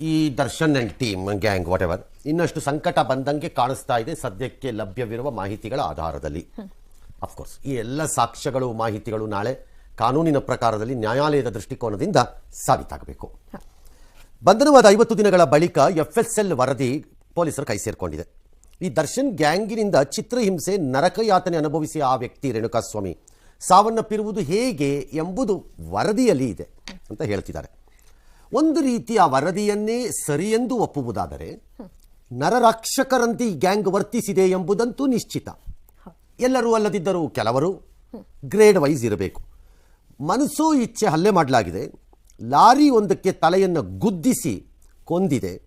ಈ Darshan and team, gang whatever ಇನ್ನಷ್ಟು ಸಂಕಟ ಬಂದಂಗೆ ಕಾಣಿಸ್ತಾ ಇದೆ ಸದ್ಯಕ್ಕೆ ಲಭ್ಯವಿರುವ ಮಾಹಿತಿಗಳ ಆಧಾರದಲ್ಲಿ. ಅಫ್ಕೋರ್ಸ್ ಈ ಎಲ್ಲ ಸಾಕ್ಷ್ಯಗಳು, ಮಾಹಿತಿಗಳು ನಾಳೆ ಕಾನೂನಿನ ಪ್ರಕಾರದಲ್ಲಿ ನ್ಯಾಯಾಲಯದ ದೃಷ್ಟಿಕೋನದಿಂದ ಸಾಬೀತಾಗಬೇಕು. ಬಂಧನವಾದ ಐವತ್ತು ದಿನಗಳ ಬಳಿಕ ಎಫ್ಎಸ್ಎಲ್ ವರದಿ ಪೊಲೀಸರು ಕೈ ಸೇರಿಕೊಂಡಿದೆ. ಈ ದರ್ಶನ್ ಗ್ಯಾಂಗಿನಿಂದ ಚಿತ್ರಹಿಂಸೆ ನರಕಯಾತನೆ ಅನುಭವಿಸಿ ಆ ವ್ಯಕ್ತಿ ರೇಣುಕಾಸ್ವಾಮಿ ಸಾವನ್ನಪ್ಪಿರುವುದು ಹೇಗೆ ಎಂಬುದು ವರದಿಯಲ್ಲಿ ಇದೆ ಅಂತ ಹೇಳ್ತಿದ್ದಾರೆ. ಒಂದು ರೀತಿ ಆ ವರದಿಯನ್ನೇ ಸರಿಯೆಂದು ಒಪ್ಪುವುದಾದರೆ, ನರರಕ್ಷಕರಂತೆ ಈ ಗ್ಯಾಂಗ್ ವರ್ತಿಸಿದೆ ಎಂಬುದಂತೂ ನಿಶ್ಚಿತ. ಎಲ್ಲರೂ ಅಲ್ಲದಿದ್ದರೂ ಕೆಲವರು ಗ್ರೇಡ್ ವೈಸ್ ಇರಬೇಕು. ಮನಸ್ಸು ಇಚ್ಛೆ ಹಲ್ಲೆ ಮಾಡಲಾಗಿದೆ. ಲಾರಿ ಒಂದಕ್ಕೆ ತಲೆಯನ್ನು ಗುದ್ದಿಸಿ ಕೊಂದಿದೆ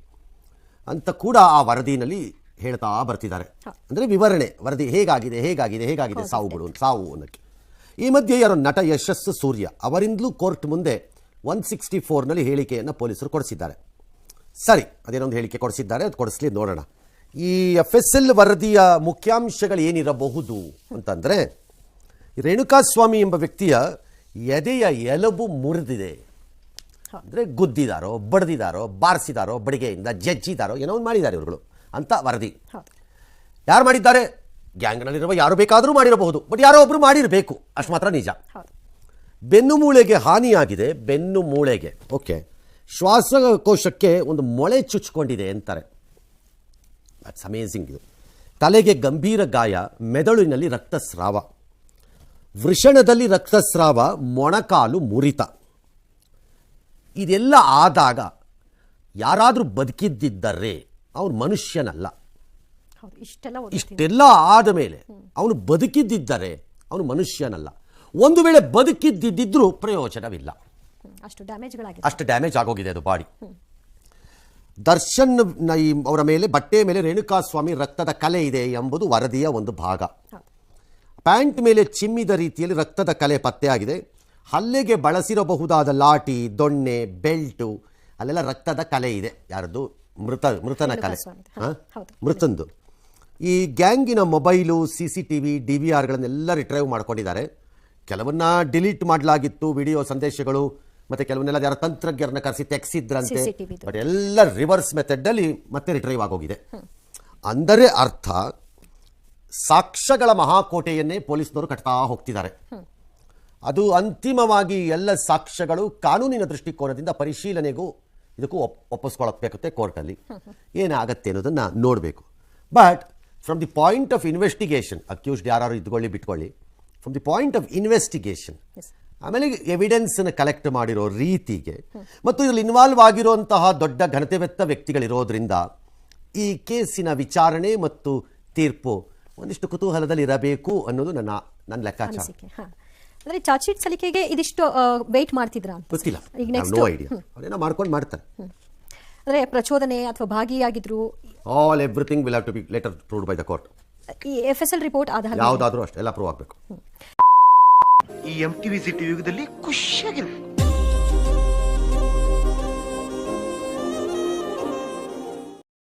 ಅಂತ ಕೂಡ ಆ ವರದಿನಲ್ಲಿ ಹೇಳ್ತಾ ಬರ್ತಿದ್ದಾರೆ. ಅಂದರೆ ವಿವರಣೆ, ವರದಿ ಹೇಗಾಗಿದೆ ಹೇಗಾಗಿದೆ ಹೇಗಾಗಿದೆ ಸಾವುಗಳು, ಸಾವು ಅನ್ನೋಕ್ಕೆ. ಈ ಮಧ್ಯೆ ಯಾರೋ ನಟ ಯಶಸ್ಸು ಸೂರ್ಯ ಅವರಿಂದಲೂ ಕೋರ್ಟ್ ಮುಂದೆ ಒನ್ ಸಿಕ್ಸ್ಟಿ ಫೋರ್ನಲ್ಲಿ ಹೇಳಿಕೆಯನ್ನು ಪೊಲೀಸರು ಕೊಡಿಸಿದ್ದಾರೆ ಸರಿ ಅದೇನೊಂದು ಹೇಳಿಕೆ ಕೊಡಿಸಿದ್ದಾರೆ ಅದು ಕೊಡಿಸ್ಲಿ ನೋಡೋಣ ಈ ಎಫ್ ಎಸ್ ಎಲ್ ವರದಿಯ ಮುಖ್ಯಾಂಶಗಳು ಏನಿರಬಹುದು ಅಂತಂದರೆ ರೇಣುಕಾಸ್ವಾಮಿ ಎಂಬ ವ್ಯಕ್ತಿಯ ಎದೆಯ ಎಲುಬು ಮುರಿದಿದೆ ಅಂದರೆ ಗುದ್ದಿದಾರೋ ಬಡ್ದಿದಾರೋ ಬಾರಿಸಿದಾರೋ ಬಡಿಗೆಯಿಂದ ಜಜ್ಜಿದಾರೋ ಏನೋ ಒಂದು ಮಾಡಿದ್ದಾರೆ ಇವರುಗಳು ಅಂತ ವರದಿ ಯಾರು ಮಾಡಿದ್ದಾರೆ ಗ್ಯಾಂಗ್ನಲ್ಲಿರುವ ಯಾರು ಬೇಕಾದರೂ ಮಾಡಿರಬಹುದು ಬಟ್ ಯಾರೋ ಒಬ್ಬರು ಮಾಡಿರಬೇಕು ಅಷ್ಟು ಮಾತ್ರ ನಿಜ ಬೆನ್ನು ಮೂಳೆಗೆ ಹಾನಿಯಾಗಿದೆ ಬೆನ್ನು ಮೂಳೆಗೆ. ಓಕೆ ಶ್ವಾಸಕೋಶಕ್ಕೆ ಒಂದು ಮೊಳೆ ಚುಚ್ಕೊಂಡಿದೆ ಅಂತಾರೆ ದಟ್ಸ್ ಅಮೇಝಿಂಗ್ ಇದು. ತಲೆಗೆ ಗಂಭೀರ ಗಾಯ ಮೆದುಳಿನಲ್ಲಿ ರಕ್ತಸ್ರಾವ. ವೃಷಣದಲ್ಲಿ ರಕ್ತಸ್ರಾವ ಮೊಣಕಾಲು ಮುರಿತ. ಇದೆಲ್ಲ ಆದಾಗ ಯಾರಾದರೂ ಬದುಕಿದ್ದಿದ್ದರೆ ಅವನು ಮನುಷ್ಯನಲ್ಲ. ಇಷ್ಟೆಲ್ಲ ಆದ ಮೇಲೆ ಅವನು ಬದುಕಿದ್ದಿದ್ದರೆ ಅವನು ಮನುಷ್ಯನಲ್ಲ. ಒಂದು ವೇಳೆ ಬದುಕಿದ್ದಿದ್ದರೂ ಪ್ರಯೋಜನವಿಲ್ಲ. ಅಷ್ಟು ಡ್ಯಾಮೇಜ್ಗಳಾಗಿದೆ. ಅಷ್ಟು ಡ್ಯಾಮೇಜ್ ಆಗೋಗಿದೆ ಅದು ಬಾಡಿ. ದರ್ಶನ್ ಈ ಅವರ ಮೇಲೆ ಬಟ್ಟೆ ಮೇಲೆ ರೇಣುಕಾಸ್ವಾಮಿ ರಕ್ತದ ಕಲೆ ಇದೆ ಎಂಬುದು ವರದಿಯ ಒಂದು ಭಾಗ. ಪ್ಯಾಂಟ್ ಮೇಲೆ ಚಿಮ್ಮಿದ ರೀತಿಯಲ್ಲಿ ರಕ್ತದ ಕಲೆ ಪತ್ತೆಯಾಗಿದೆ. ಹಲ್ಲೆಗೆ ಬಳಸಿರಬಹುದಾದ ಲಾಟಿ ದೊಣ್ಣೆ ಬೆಲ್ಟು ಅಲ್ಲೆಲ್ಲ ರಕ್ತದ ಕಲೆ ಇದೆ. ಯಾರದ್ದು? ಮೃತ ಮೃತನ ಕಲೆ. ಮೃತಂದು. ಈ ಗ್ಯಾಂಗಿನ mobile C C T V D V ಆರ್ಗಳನ್ನೆಲ್ಲ retrieve ಮಾಡ್ಕೊಂಡಿದ್ದಾರೆ. ಕೆಲವನ್ನ ಡಿಲೀಟ್ ಮಾಡಲಾಗಿತ್ತು ವಿಡಿಯೋ ಸಂದೇಶಗಳು ಮತ್ತೆ ಕೆಲವನ್ನೆಲ್ಲ ಯಾರ ತಂತ್ರಜ್ಞರನ್ನ ಕರೆಸಿ ತೆಗೆಸಿದ್ರಂತೆ ಬಟ್ ಎಲ್ಲ ರಿವರ್ಸ್ ಮೆಥಡ್ ಅಲ್ಲಿ ಮತ್ತೆ ರಿಟ್ರೈವ್ ಆಗೋಗಿದೆ. ಅಂದರೆ ಅರ್ಥ ಸಾಕ್ಷ್ಯಗಳ ಮಹಾಕೋಟೆಯನ್ನೇ ಪೊಲೀಸ್ನವರು ಕಟ್ತಾ ಹೋಗ್ತಿದ್ದಾರೆ. ಅದು ಅಂತಿಮವಾಗಿ ಎಲ್ಲ ಸಾಕ್ಷ್ಯಗಳು ಕಾನೂನಿನ ದೃಷ್ಟಿಕೋನದಿಂದ ಪರಿಶೀಲನೆಗೂ ಇದಕ್ಕೂ ಒಪ್ ಒಪ್ಪಿಸ್ಕೊಳಬೇಕಾಗುತ್ತೆ ಕೋರ್ಟಲ್ಲಿ. ಏನಾಗತ್ತೆ ಅನ್ನೋದನ್ನು ನೋಡಬೇಕು. But from the point of investigation accused ಯಾರು ಇದ್ಕೊಳ್ಳಿ ಬಿಟ್ಕೊಳ್ಳಿ from the point of investigation ಆಮೇಲೆ ಎವಿಡೆನ್ಸನ್ನು ಕಲೆಕ್ಟ್ ಮಾಡಿರೋ ರೀತಿಗೆ ಮತ್ತು ಇದರಲ್ಲಿ ಇನ್ವಾಲ್ವ್ ಆಗಿರುವಂತಹ ದೊಡ್ಡ ಘನತೆವೆತ್ತ ವ್ಯಕ್ತಿಗಳಿರೋದ್ರಿಂದ ಈ ಕೇಸಿನ ವಿಚಾರಣೆ ಮತ್ತು ತೀರ್ಪು ಒಂದಿಷ್ಟು ಕುತೂಹಲದಲ್ಲಿ ಇರಬೇಕು ಅನ್ನೋದು ನನ್ನ ನನ್ನ ಲೆಕ್ಕಾಚಾರ. ಅಂದ್ರೆ ಚಾರ್ಜ್ ಶೀಟ್ ಸಲ್ಲಿಕೆಗೆ ಇದಿಷ್ಟು ವೇಟ್ ಮಾಡ್ತಿದ್ರ ಗೊತ್ತಿಲ್ಲ. ಈಗ ನೆಕ್ಸ್ಟ್ ನೋ ಐಡಿಯಾ ಅವ್ರೇನೋ ಮಾಡ್ಕೊಂಡು ಮಾಡ್ತಾರೆ. ಅಂದ್ರೆ ಪ್ರಚೋದನೆ ಅಥವಾ ಭಾಗಿಯಾಗಿದ್ರು all everything will have to be letter proved by the court ಈ ಎಫ್ ಎಸ್ ಎಲ್ ರಿಪೋರ್ಟ್ ಆಧಾರ ಯಾವುದಾದ್ರೂ ಅಷ್ಟೇ ಎಲ್ಲ ಪ್ರೂವ್ ಆಗಬೇಕು. ಈ ಎಂ ಟಿವಿ ಸಿಟಿ ಯುಗದಲ್ಲಿ ಖುಷಿಯಾಗಿರು